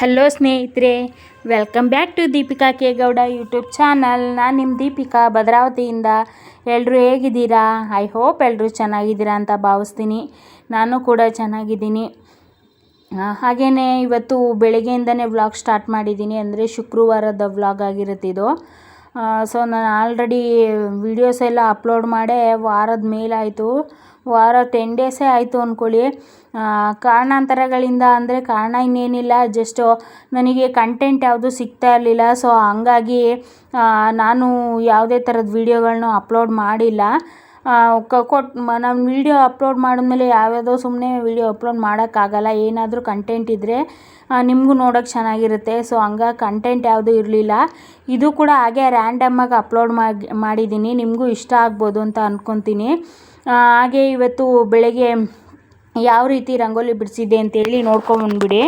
Hello ಸ್ನೇಹಿತರೆ welcome back to Deepika K Gowda YouTube channel ನಾನು ನಿಮ್ಮ ದೀಪಿಕಾ ಭದ್ರಾವತಿಯಿಂದ. ಎಲ್ಲರೂ ಹೇಗಿದ್ದೀರಾ? ಐ ಹೋಪ್ ಎಲ್ಲರೂ ಚೆನ್ನಾಗಿದ್ದೀರಾ ಅಂತ ಭಾವಿಸ್ತೀನಿ. ನಾನು ಕೂಡ ಚೆನ್ನಾಗಿದ್ದೀನಿ. ಹಾಗೆಯೇ ಇವತ್ತು ಬೆಳಗ್ಗೆಯಿಂದನೇ ವ್ಲಾಗ್ ಸ್ಟಾರ್ಟ್ ಮಾಡಿದ್ದೀನಿ ಅಂದರೆ ಶುಕ್ರವಾರದ ವ್ಲಾಗ್ ಆಗಿರುತ್ತೆ ಇದು. ಸೊ ನಾನು ಆಲ್ರೆಡಿ ವೀಡಿಯೋಸ್ ಎಲ್ಲ ಅಪ್ಲೋಡ್ ಮಾಡೇ ವಾರದ ಮೇಲಾಯಿತು. ವಾರ ಟೆನ್ ಡೇಸೇ ಆಯಿತು ಅಂದ್ಕೊಳ್ಳಿ ಕಾರಣಾಂತರಗಳಿಂದ ಅಂದರೆ ಕಾರಣ ಇನ್ನೇನಿಲ್ಲ. ಜಸ್ಟು ನನಗೆ ಕಂಟೆಂಟ್ ಯಾವುದು ಸಿಗ್ತಾ ಇರಲಿಲ್ಲ. ಸೊ ಹಂಗಾಗಿ ನಾನು ಯಾವುದೇ ಥರದ ವೀಡಿಯೋಗಳನ್ನೂ ಅಪ್ಲೋಡ್ ಮಾಡಿಲ್ಲ. ಕ ಕೊಟ್ಟು ನಾನು ವೀಡಿಯೋ ಅಪ್ಲೋಡ್ ಮಾಡಿದ್ಮೇಲೆ ಯಾವ್ಯಾವುದೋ ಸುಮ್ಮನೆ ವೀಡಿಯೋ ಅಪ್ಲೋಡ್ ಮಾಡೋಕ್ಕಾಗಲ್ಲ. ಏನಾದರೂ ಕಂಟೆಂಟ್ ಇದ್ದರೆ ನಿಮಗೂ ನೋಡೋಕ್ಕೆ ಚೆನ್ನಾಗಿರುತ್ತೆ. ಸೊ ಹಂಗೆ ಕಂಟೆಂಟ್ ಯಾವುದೂ ಇರಲಿಲ್ಲ. ಇದು ಕೂಡ ಹಾಗೆ ರ್ಯಾಂಡಮ್ಮಾಗಿ ಅಪ್ಲೋಡ್ ಮಾಡಿ ಮಾಡಿದ್ದೀನಿ ನಿಮಗೂ ಇಷ್ಟ ಆಗ್ಬೋದು ಅಂತ ಅಂದ್ಕೊತೀನಿ ಹಾಗೆ ಇವತ್ತು ಬೆಳಗ್ಗೆ ಯಾವ ರೀತಿ ರಂಗೋಲಿ ಬಿಡಿಸಿದ್ದೆ ಅಂತೇಳಿ ನೋಡ್ಕೊಂಬಂದ್ಬಿಡಿ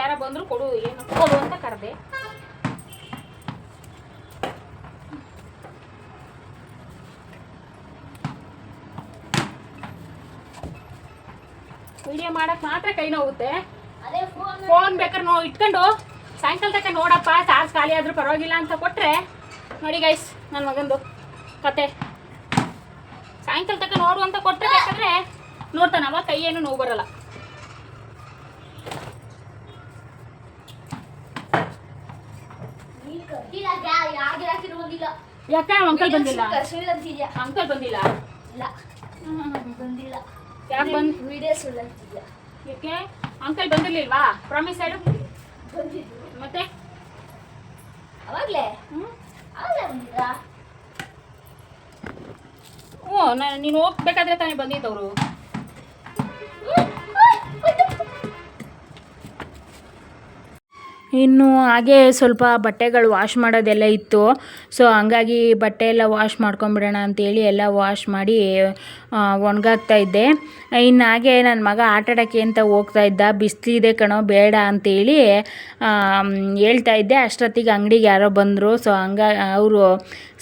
ಯಾರ ಬಂದ್ರು ಕೊಡು ಏನು? ಕೊಡು ಅಂತ ಕರೆದೆ. ವಿಡಿಯೋ ಮಾಡಕ್ ಮಾತ್ರ ಕೈ ನೋವುತ್ತೆ. ಫೋನ್ ಬೇಕಾದ್ರೆ ನೋ ಇಟ್ಕೊಂಡು ಸಾಯಂಕಾಲ ತಕ ನೋಡಪ್ಪ ಚಾರ್ಜ್ ಖಾಲಿ ಆದ್ರೂ ಪರವಾಗಿಲ್ಲ ಅಂತ ಕೊಟ್ರೆ. ನೋಡಿ ಗೈಸ್ ನನ್ನ ಮಗಂದು ಕತೆ. ಸಾಯಂಕಾಲ ತಕ ನೋಡು ಅಂತ ಕೊಟ್ಟರೆ ಬೇಕಾದ್ರೆ ನೋಡ್ತಾನವ ಕೈ ಏನು ನೋವು ಬರಲ್ಲ. ಯಾಕೆ ಅಂಕಲ್ ಬಂದಿಲ್ಲ? ಅಂಕಲ್ ಬಂದಿಲ್ಲ? ಇಲ್ಲ. ಬಂದಿಲ್ಲ. ಯಾಕೆ ಬಂದ್ ಯಾಕೆ? ಅಂಕಲ್ ಬಂದಿರ್ಲಿಲ್ವಾ? ಪ್ರಾಮಿಸ್ ಬಂದಿದ್ದು. ಮತ್ತೆ? ಅವಾಗ್ಲೇ? ಹ್ಞೂ ಅವಾಗ್ಲೇ ಬಂದಿದ್ರಾ? ಹ್ಞೂ ನಾನು ನೀನು ಹೋಗ್ಬೇಕಾದ್ರೆ ತಾನೇ ಬಂದಿದ್ದವರು. ಇನ್ನು ಹಾಗೆ ಸ್ವಲ್ಪ ಬಟ್ಟೆಗಳು ವಾಶ್ ಮಾಡೋದೆಲ್ಲ ಇತ್ತು. ಸೊ ಹಂಗಾಗಿ ಬಟ್ಟೆ ಎಲ್ಲ ವಾಶ್ ಮಾಡ್ಕೊಂಬಿಡೋಣ ಅಂತೇಳಿ ಎಲ್ಲ ವಾಶ್ ಮಾಡಿ ಒಣಗಾಕ್ತಾ ಇದ್ದೆ. ಇನ್ನು ಹಾಗೆ ನನ್ನ ಮಗ ಆಟಾಡೋಕ್ಕೆ ಅಂತ ಹೋಗ್ತಾ ಇದ್ದ. ಬಿಸಿಲಿದೆ ಕಣೋ, ಬೇಡ ಅಂತೇಳಿ ಹೇಳ್ತಾ ಇದ್ದೆ. ಅಷ್ಟೊತ್ತಿಗೆ ಅಂಗಡಿಗೆ ಯಾರೋ ಬಂದರು. ಸೊ ಹಂಗ, ಅವರು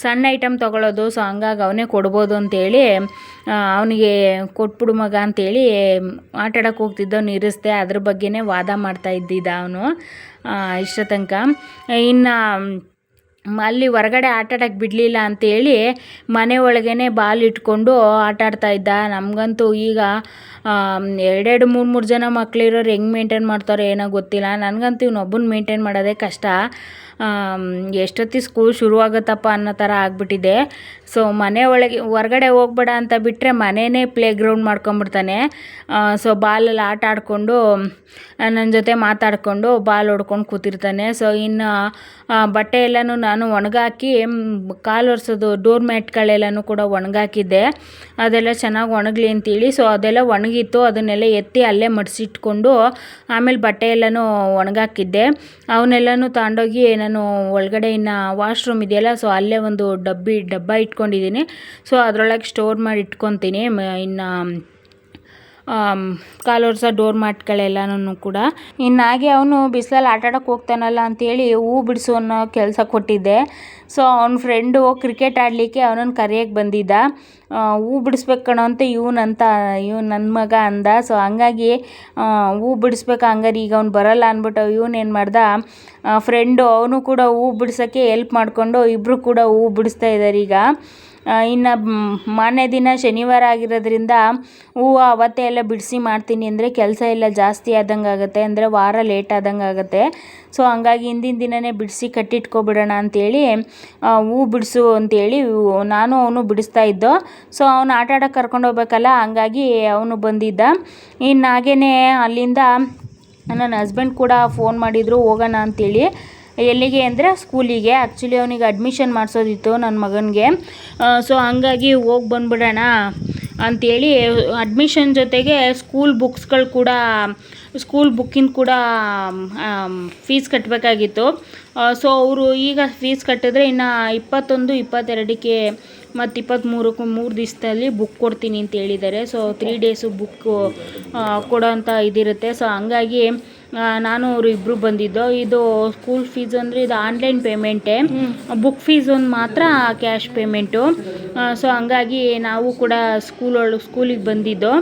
ಸಣ್ಣ ಐಟಮ್ ತೊಗೊಳೋದು. ಸೊ ಹಂಗಾಗಿ ಅವನೇ ಕೊಡ್ಬೋದು ಅಂತೇಳಿ ಅವನಿಗೆ ಕೊಟ್ಬಿಡು ಮಗ ಅಂತೇಳಿ ಆಟಾಡೋಕ್ಕೆ ಹೋಗ್ತಿದ್ದವ್ ಇರಿಸ್ದೆ. ಅದ್ರ ಬಗ್ಗೆನೇ ವಾದ ಮಾಡ್ತಾ ಇದ್ದಿದ್ದ ಅವನು. ಇಷ್ಟ ತನಕ. ಇನ್ನು ಅಲ್ಲಿ ಹೊರಗಡೆ ಆಟ ಆಡೋಕ್ಕೆ ಬಿಡಲಿಲ್ಲ ಅಂತೇಳಿ ಮನೆ ಒಳಗೇ ಬಾಲ್ ಇಟ್ಕೊಂಡು ಆಟ ಆಡ್ತಾ ಇದ್ದ. ನಮಗಂತೂ ಈಗ ಎರಡೆರಡು, ಮೂರು ಮೂರು ಜನ ಮಕ್ಕಳಿರೋರು ಹೆಂಗೆ ಮೇಂಟೈನ್ ಮಾಡ್ತಾರೋ ಏನೋ ಗೊತ್ತಿಲ್ಲ. ನನಗಂತೂ ಇವನೊಬ್ಬನ ಮೇಂಟೈನ್ ಮಾಡೋದೇ ಕಷ್ಟ. ಎಷ್ಟೊತ್ತಿಗೆ ಸ್ಕೂಲ್ ಶುರುವಾಗುತ್ತಪ್ಪ ಅನ್ನೋ ಥರ ಆಗಿಬಿಟ್ಟಿದೆ. ಸೊ ಮನೆ ಒಳಗೆ, ಹೊರಗಡೆ ಹೋಗ್ಬೇಡ ಅಂತ ಬಿಟ್ಟರೆ ಮನೆಯೇ ಪ್ಲೇ ಗ್ರೌಂಡ್ ಮಾಡ್ಕೊಂಬಿಡ್ತಾನೆ ಸೊ ಬಾಲಲ್ಲಿ ಆಟ ಆಡಿಕೊಂಡು ನನ್ನ ಜೊತೆ ಮಾತಾಡಿಕೊಂಡು ಬಾಲ್ ಹೊಡ್ಕೊಂಡು ಕೂತಿರ್ತಾನೆ. ಸೊ ಇನ್ನು ಬಟ್ಟೆ ಎಲ್ಲನೂ ನಾನು ಒಣಗಾಕಿ ಕಾಲು ಒರೆಸೋದು ಡೋರ್ ಮ್ಯಾಟ್ಗಳೆಲ್ಲನೂ ಕೂಡ ಒಣಗಾಕಿದ್ದೆ. ಅದೆಲ್ಲ ಚೆನ್ನಾಗಿ ಒಣಗಲಿ ಅಂತೇಳಿ ಸೊ ಅದೆಲ್ಲ ಒಣಗಿತ್ತು. ಅದನ್ನೆಲ್ಲ ಎತ್ತಿ ಅಲ್ಲೇ ಮಡಿಸಿಟ್ಕೊಂಡು ಆಮೇಲೆ ಬಟ್ಟೆ ಎಲ್ಲನೂ ಒಣಗಾಕಿದ್ದೆ. ಅವನ್ನೆಲ್ಲನೂ ತಗೊಂಡೋಗಿ ಒಳಗಡೆ ಇನ್ನು ವಾಶ್ರೂಮ್ ಇದೆಯಲ್ಲ ಸೊ ಅಲ್ಲೇ ಒಂದು ಡಬ್ಬಿ, ಡಬ್ಬ ಇಟ್ಕೊಂಡಿದ್ದೀನಿ. ಸೊ ಅದರೊಳಗೆ ಸ್ಟೋರ್ ಮಾಡಿ ಇಟ್ಕೊತೀನಿ. ಇನ್ನು ಕಾಲೊರ್ಸ ಡೋರ್ ಮ್ಯಾಟ್ಗಳೆಲ್ಲನೂ ಕೂಡ. ಇನ್ನು ಅವನು ಬಿಸಿಲಲ್ಲಿ ಆಟಾಡೋಕೆ ಹೋಗ್ತಾನಲ್ಲ ಅಂತೇಳಿ ಹೂ ಬಿಡಿಸು ಅನ್ನೋ ಕೆಲಸ ಕೊಟ್ಟಿದ್ದೆ. ಸೊ ಅವ್ನ ಫ್ರೆಂಡು ಕ್ರಿಕೆಟ್ ಆಡಲಿಕ್ಕೆ ಅವನನ್ನು ಕರೆಯೋಕ್ಕೆ ಬಂದಿದ್ದ. ಹೂ ಬಿಡಿಸ್ಬೇಕು ಕಣೋ ಅಂತ ಇವನಂತ ಇವ್ ನನ್ನ ಮಗ ಅಂದ. ಸೊ ಹಂಗಾಗಿ ಹೂ ಬಿಡಿಸ್ಬೇಕು ಹಂಗಾರೆ ಈಗ ಅವ್ನು ಬರಲ್ಲ ಅಂದ್ಬಿಟ್ಟು ಇವನೇನು ಮಾಡ್ದ? ಫ್ರೆಂಡು ಅವನು ಕೂಡ ಹೂ ಬಿಡ್ಸೋಕ್ಕೆ ಎಲ್ಪ್ ಮಾಡಿಕೊಂಡು ಇಬ್ಬರು ಕೂಡ ಹೂ ಬಿಡಿಸ್ತಾ ಇದ್ದಾರೆ ಈಗ. ಇನ್ನು ಮಾರನೇ ದಿನ ಶನಿವಾರ ಆಗಿರೋದ್ರಿಂದ ಹೂವು ಅವತ್ತೇ ಎಲ್ಲ ಬಿಡಿಸಿ ಮಾಡ್ತೀನಿ ಅಂದರೆ ಕೆಲಸ ಎಲ್ಲ ಜಾಸ್ತಿ ಆದಂಗೆ ಆಗುತ್ತೆ ಅಂದರೆ ವಾರ ಲೇಟ್ ಆದಂಗೆ ಆಗುತ್ತೆ. ಸೊ ಹಂಗಾಗಿ ಹಿಂದಿನ ದಿನವೇ ಬಿಡಿಸಿ ಕಟ್ಟಿಟ್ಕೊಬಿಡೋಣ ಅಂಥೇಳಿ ಹೂ ಬಿಡಿಸು ಅಂತೇಳಿ ಹೂ- ನಾನು ಅವನು ಬಿಡಿಸ್ತಾ ಇದ್ದೋ. ಸೊ ಅವನು ಆಟ ಕರ್ಕೊಂಡು ಹೋಗ್ಬೇಕಲ್ಲ, ಹಂಗಾಗಿ ಅವನು ಬಂದಿದ್ದ. ಇನ್ನು ಹಾಗೇ ಅಲ್ಲಿಂದ ನನ್ನ ಹಸ್ಬೆಂಡ್ ಕೂಡ ಫೋನ್ ಮಾಡಿದರು, ಹೋಗೋಣ ಅಂತೇಳಿ. ಎಲ್ಲಿಗೆ ಅಂದರೆ ಸ್ಕೂಲಿಗೆ. ಆ್ಯಕ್ಚುಲಿ ಅವನಿಗೆ ಅಡ್ಮಿಷನ್ ಮಾಡಿಸೋದಿತ್ತು ನನ್ನ ಮಗನಿಗೆ. ಸೊ ಹಂಗಾಗಿ ಹೋಗಿ ಬಂದ್ಬಿಡೋಣ ಅಂಥೇಳಿ ಅಡ್ಮಿಷನ್ ಜೊತೆಗೆ ಸ್ಕೂಲ್ ಬುಕ್ಸ್ಗಳು ಕೂಡ ಸ್ಕೂಲ್ ಬುಕ್ಕಿನ ಕೂಡ ಫೀಸ್ ಕಟ್ಟಬೇಕಾಗಿತ್ತು ಸೊ ಅವರು ಈಗ ಫೀಸ್ ಕಟ್ಟಿದ್ರೆ ಇನ್ನು ಇಪ್ಪತ್ತೊಂದು, ಇಪ್ಪತ್ತೆರಡಕ್ಕೆ ಮತ್ತು ಇಪ್ಪತ್ತ್ಮೂರಕ್ಕೂ ಮೂರು ದಿವಸದಲ್ಲಿ ಬುಕ್ ಕೊಡ್ತೀನಿ ಅಂತ ಹೇಳಿದ್ದಾರೆ. ಸೊ ತ್ರೀ ಡೇಸು ಬುಕ್ಕು ಕೊಡೋ ಅಂಥ ಇದಿರುತ್ತೆ. ಸೊ ಹಂಗಾಗಿ ನಾನು ಅವರು ಇಬ್ಬರು ಬಂದಿದ್ದು. ಇದು ಸ್ಕೂಲ್ ಫೀಸ್ ಅಂದರೆ ಇದು ಆನ್ಲೈನ್ ಪೇಮೆಂಟೇ ಬುಕ್ ಫೀಸ್ ಒಂದು ಮಾತ್ರ ಕ್ಯಾಶ್ ಪೇಮೆಂಟು ಸೊ ಹಂಗಾಗಿ ನಾವು ಕೂಡ ಸ್ಕೂಲ್ ಒಳಗೆ ಸ್ಕೂಲಿಗೆ ಬಂದಿದ್ದು.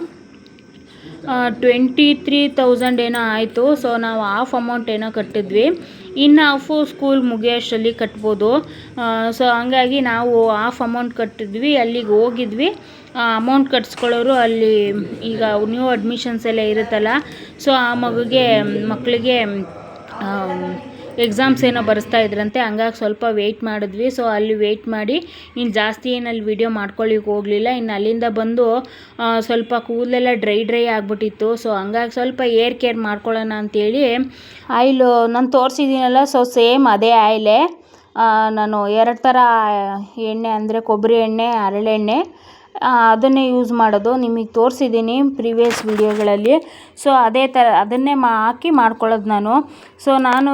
ಟ್ವೆಂಟಿ ತ್ರೀ ತೌಸಂಡ್ ಏನೋ ಆಯಿತು. ಸೊ ನಾವು ಹಾಫ್ ಅಮೌಂಟ್ ಏನೋ ಕಟ್ಟಿದ್ವಿ. ಇನ್ನು ಹಾಫು ಸ್ಕೂಲ್ ಮುಗಿಯೋಷ್ಟರಲ್ಲಿ ಕಟ್ಬೋದು. ಸೊ ಹಂಗಾಗಿ ನಾವು ಹಾಫ್ ಅಮೌಂಟ್ ಕಟ್ಟಿದ್ವಿ. ಅಲ್ಲಿಗೆ ಹೋಗಿದ್ವಿ. ಅಮೌಂಟ್ ಕಟ್ಸ್ಕೊಳ್ಳೋರು ಅಲ್ಲಿ ಈಗ ನ್ಯೂ ಅಡ್ಮಿಷನ್ಸ್ ಎಲ್ಲ ಇರುತ್ತಲ್ಲ ಸೊ ಆ ಮಗುಗೆ ಮಕ್ಕಳಿಗೆ ಎಕ್ಸಾಮ್ಸ್ ಏನೋ ಬರೆಸ್ತಾ ಇದ್ರಂತೆ, ಹಂಗಾಗಿ ಸ್ವಲ್ಪ ವೆಯ್ಟ್ ಮಾಡಿದ್ವಿ ಸೊ ಅಲ್ಲಿ ವೆಯ್ಟ್ ಮಾಡಿ ಇನ್ನು ಜಾಸ್ತಿ ಏನು ಅಲ್ಲಿ ವಿಡಿಯೋ ಮಾಡ್ಕೊಳ್ಳಿಕ್ಕೆ ಹೋಗಲಿಲ್ಲ ಇನ್ನು ಅಲ್ಲಿಂದ ಬಂದು ಸ್ವಲ್ಪ ಕೂದಲೆಲ್ಲ ಡ್ರೈ ಡ್ರೈ ಆಗಿಬಿಟ್ಟಿತ್ತು ಸೊ ಹಂಗಾಗಿ ಸ್ವಲ್ಪ ಏರ್ ಕೇರ್ ಮಾಡ್ಕೊಳ್ಳೋಣ ಅಂತೇಳಿ, ಆಯಿಲು ನಾನು ತೋರಿಸಿದ್ದೀನಲ್ಲ ಸೊ ಸೇಮ್ ಅದೇ ಆಯಿಲೇ ನಾನು ಎರಡು ಥರ ಎಣ್ಣೆ ಅಂದರೆ ಕೊಬ್ಬರಿ ಎಣ್ಣೆ ಹರಳೆಣ್ಣೆ ಅದನ್ನೇ ಯೂಸ್ ಮಾಡೋದು. ನಿಮಗೆ ತೋರಿಸಿದ್ದೀನಿ ಪ್ರಿವಿಯಸ್ ವೀಡಿಯೋಗಳಲ್ಲಿ ಸೊ ಅದೇ ಥರ ಅದನ್ನೇ ಮಾ, ಹಾಕಿ ಮಾಡ್ಕೊಳ್ಳೋದು ನಾನು. ಸೊ ನಾನು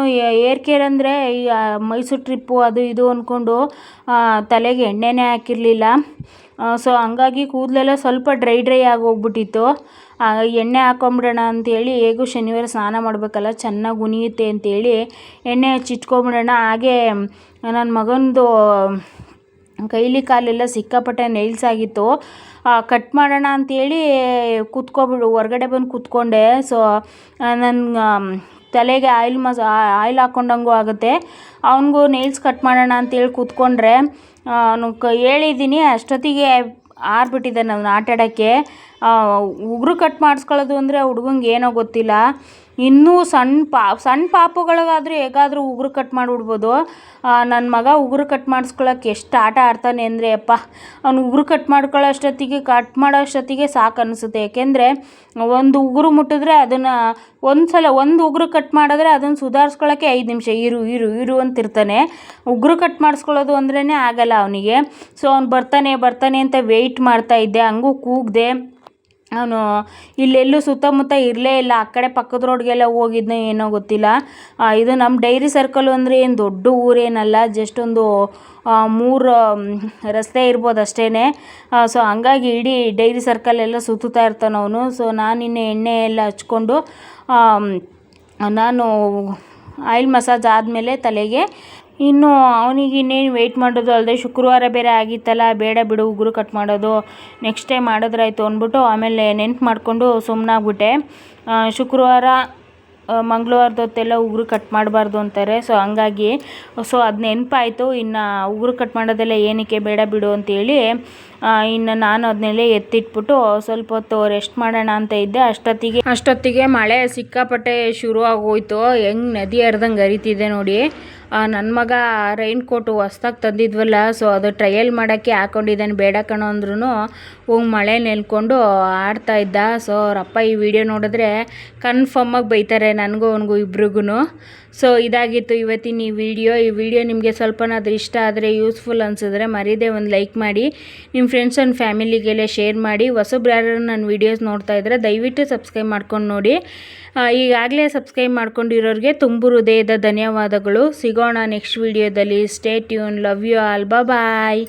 ಏರ್ ಕೇರ್ ಅಂದರೆ ಈ ಮೈಸೂರು ಟ್ರಿಪ್ಪು ಅದು ಇದು ಅಂದ್ಕೊಂಡು ತಲೆಗೆ ಎಣ್ಣೆನೇ ಹಾಕಿರಲಿಲ್ಲ. ಸೊ ಹಂಗಾಗಿ ಕೂದಲೆಲ್ಲ ಸ್ವಲ್ಪ ಡ್ರೈ ಡ್ರೈ ಆಗಿ ಹೋಗ್ಬಿಟ್ಟಿತ್ತು ಎಣ್ಣೆ ಹಾಕೊಂಬಿಡೋಣ ಅಂಥೇಳಿ ಹೇಗೂ ಶನಿವಾರ ಸ್ನಾನ ಮಾಡಬೇಕಲ್ಲ, ಚೆನ್ನಾಗಿ ಉನಿಯುತ್ತೆ ಅಂತೇಳಿ ಎಣ್ಣೆ ಹಚ್ಚಿಟ್ಕೊಂಬಿಡೋಣ. ಹಾಗೆ, ನನ್ನ ಮಗಂದು ಕೈಲಿ ಕಾಲೆಲ್ಲ ಸಿಕ್ಕಾಪಟ್ಟೆ ನೈಲ್ಸ್ ಆಗಿತ್ತು. ಕಟ್ ಮಾಡೋಣ ಅಂತೇಳಿ ಕೂತ್ಕೊಬಿಡು, ಹೊರ್ಗಡೆ ಬಂದು ಕೂತ್ಕೊಂಡೆ. ಸೊ ನನ್ನ ತಲೆಗೆ ಆಯಿಲ್ ಮಸ್ ಆಯಿಲ್ ಹಾಕ್ಕೊಂಡಂಗೂ ಆಗುತ್ತೆ. ಅವನಿಗೂ ನೈಲ್ಸ್ ಕಟ್ ಮಾಡೋಣ ಅಂತೇಳಿ ಕೂತ್ಕೊಂಡ್ರೆ ಅವನು ಕ, ಹೇಳಿದ್ದೀನಿ, ಅಷ್ಟೊತ್ತಿಗೆ ಆರ್ಬಿಟ್ಟಿದ್ದಾನೆ ನಾನು ಆಟಾಡೋಕ್ಕೆ. ಉಗುರು ಕಟ್ ಮಾಡಿಸ್ಕೊಳ್ಳೋದು ಅಂದರೆ ಹುಡುಗಂಗೆ ಏನೋ ಗೊತ್ತಿಲ್ಲ. ಇನ್ನೂ ಸಣ್ಣ ಪಾ, ಸಣ್ಣ ಪಾಪುಗಳಿಗಾದರೂ ಹೇಗಾದರೂ ಉಗುರು ಕಟ್ ಮಾಡಿಬಿಡ್ಬೋದು. ನನ್ನ ಮಗ ಉಗುರು ಕಟ್ ಮಾಡಿಸ್ಕೊಳ್ಳೋಕೆ ಎಷ್ಟು ಆಟ ಆಡ್ತಾನೆ ಅಂದರೆ, ಅಪ್ಪ, ಅವ್ನು ಉಗುರು ಕಟ್ ಮಾಡ್ಕೊಳ್ಳೋ ಅಷ್ಟೊತ್ತಿಗೆ ಕಟ್ ಮಾಡೋ ಅಷ್ಟೊತ್ತಿಗೆ ಸಾಕು ಅನಿಸುತ್ತೆ. ಏಕೆಂದರೆ ಒಂದು ಉಗುರು ಮುಟ್ಟಿದ್ರೆ ಅದನ್ನು ಒಂದು ಸಲ ಒಂದು ಉಗುರು ಕಟ್ ಮಾಡಿದ್ರೆ ಅದನ್ನು ಸುಧಾರಿಸ್ಕೊಳ್ಳೋಕ್ಕೆ ಐದು ನಿಮಿಷ, ಇರು ಇರು ಇರು ಅಂತಿರ್ತಾನೆ. ಉಗುರು ಕಟ್ ಮಾಡಿಸ್ಕೊಳ್ಳೋದು ಅಂದ್ರೇ ಆಗಲ್ಲ ಅವನಿಗೆ. ಸೊ ಅವ್ನು ಬರ್ತಾನೆ ಬರ್ತಾನೆ ಅಂತ ವೆಯ್ಟ್ ಮಾಡ್ತಾ ಇದ್ದೆ. ಹಂಗೂ ಕೂಗಿದೆ. ಅವನು ಇಲ್ಲೆಲ್ಲೂ ಸುತ್ತಮುತ್ತ ಇರಲೇ ಇಲ್ಲ. ಆ ಕಡೆ ಪಕ್ಕದ ರೋಡ್ಗೆಲ್ಲ ಹೋಗಿದ್ನೋ ಏನೋ ಗೊತ್ತಿಲ್ಲ. ಇದು ನಮ್ಮ ಡೈರಿ ಸರ್ಕಲ್ ಅಂದರೆ ಏನು ದೊಡ್ಡ ಊರೇನಲ್ಲ ಜಸ್ಟ್ ಒಂದು ಮೂರು ರಸ್ತೆ ಇರ್ಬೋದು ಅಷ್ಟೇ ಸೊ ಹಂಗಾಗಿ ಇಡೀ ಡೈರಿ ಸರ್ಕಲ್ ಎಲ್ಲ ಸುತ್ತುತ್ತಾ ಇರ್ತಾನೆ ಅವನು. ಸೊ ನಾನು ಇನ್ನು ಎಣ್ಣೆ ಎಲ್ಲ ಹಚ್ಕೊಂಡು ನಾನು ಆಯಿಲ್ ಮಸಾಜ್ ಆದಮೇಲೆ ತಲೆಗೆ ಇನ್ನು ಅವ್ನಿಗೆ ಇನ್ನೇನು ವೆಯ್ಟ್ ಮಾಡೋದು ಅಲ್ಲದೆ ಶುಕ್ರವಾರ ಬೇರೆ ಆಗಿತ್ತಲ್ಲ, ಬೇಡ ಬಿಡು, ಉಗುರು ಕಟ್ ಮಾಡೋದು. ನೆಕ್ಸ್ಟ್ ಟೈಮ್ ಮಾಡಿದ್ರಾಯ್ತು ಅಂದ್ಬಿಟ್ಟು ಆಮೇಲೆ ನೆನ್ಪು ಮಾಡಿಕೊಂಡು ಸುಮ್ಮನಾಗ್ಬಿಟ್ಟೆ ಶುಕ್ರವಾರ ಮಂಗಳವಾರದೊತ್ತೆಲ್ಲ ಉಗುರು ಕಟ್ ಮಾಡಬಾರ್ದು ಅಂತಾರೆ. ಸೊ ಹಂಗಾಗಿ ಸೊ ಅದು ನೆನಪಾಯಿತು. ಇನ್ನು ಉಗುರು ಕಟ್ ಮಾಡೋದೆಲ್ಲ ಏನಕ್ಕೆ ಬೇಡ ಬಿಡು ಅಂತೇಳಿ ಇನ್ನು ನಾನು ಅದನ್ನೆಲ್ಲ ಎತ್ತಿಟ್ಬಿಟ್ಟು ಸ್ವಲ್ಪ ಹೊತ್ತು ರೆಸ್ಟ್ ಮಾಡೋಣ ಅಂತ ಇದ್ದೆ. ಅಷ್ಟೊತ್ತಿಗೆ ಅಷ್ಟೊತ್ತಿಗೆ ಮಳೆ ಸಿಕ್ಕಾಪಟ್ಟೆ ಶುರು ಆಗೋಯ್ತು ಹೆಂಗೆ ನದಿ ಹರಿದಂಗೆ ಹರಿತಿದೆ ನೋಡಿ. ನನ್ನ ಮಗ ರೈನ್ ಕೋಟು ಹೊಸ್ದಾಗಿ ತಂದಿದ್ವಲ್ಲ ಸೊ ಅದು ಟ್ರಯಲ್ ಮಾಡೋಕ್ಕೆ ಹಾಕೊಂಡಿದ್ದಾನೆ. ಬೇಡ ಕಣೋ ಅಂದ್ರೂ ಹೋಗಿ ಮಳೆ ನೆಲ್ಕೊಂಡು ಆಡ್ತಾ ಇದ್ದ. ಸೊ ಅವ್ರಪ್ಪ ಈ ವಿಡಿಯೋ ನೋಡಿದ್ರೆ ಕನ್ಫರ್ಮಾಗಿ ಬೈತಾರೆ, ನನಗೂ ಅವನಿಗೂ ಇಬ್ರಿಗೂ ಸೊ ಇದಾಗಿತ್ತು ಇವತ್ತಿನ ಈ ವಿಡಿಯೋ ಈ ವಿಡಿಯೋ ನಿಮಗೆ ಸ್ವಲ್ಪನಾದ್ರೂ ಇಷ್ಟ ಆದರೆ ಯೂಸ್ಫುಲ್ ಅನಿಸಿದ್ರೆ ಮರೀದೆ ಒಂದು ಲೈಕ್ ಮಾಡಿ. ನಿಮ್ಮ ಫ್ರೆಂಡ್ಸ್ ಆ್ಯಂಡ್ ಫ್ಯಾಮಿಲಿಗೆಲ್ಲ ಶೇರ್ ಮಾಡಿ. ಹೊಸಬ್ರು ನನ್ನ ವೀಡಿಯೋಸ್ ನೋಡ್ತಾ ಇದ್ದರೆ ದಯವಿಟ್ಟು ಸಬ್ಸ್ಕ್ರೈಬ್ ಮಾಡ್ಕೊಂಡು ನೋಡಿ. ಈಗಾಗಲೇ ಸಬ್ಸ್ಕ್ರೈಬ್ ಮಾಡ್ಕೊಂಡಿರೋರಿಗೆ ತುಂಬು ಹೃದಯದ ಧನ್ಯವಾದಗಳು. ಸಿಗೋಣ ನೆಕ್ಸ್ಟ್ ವಿಡಿಯೋದಲ್ಲಿ stay tune love you all bye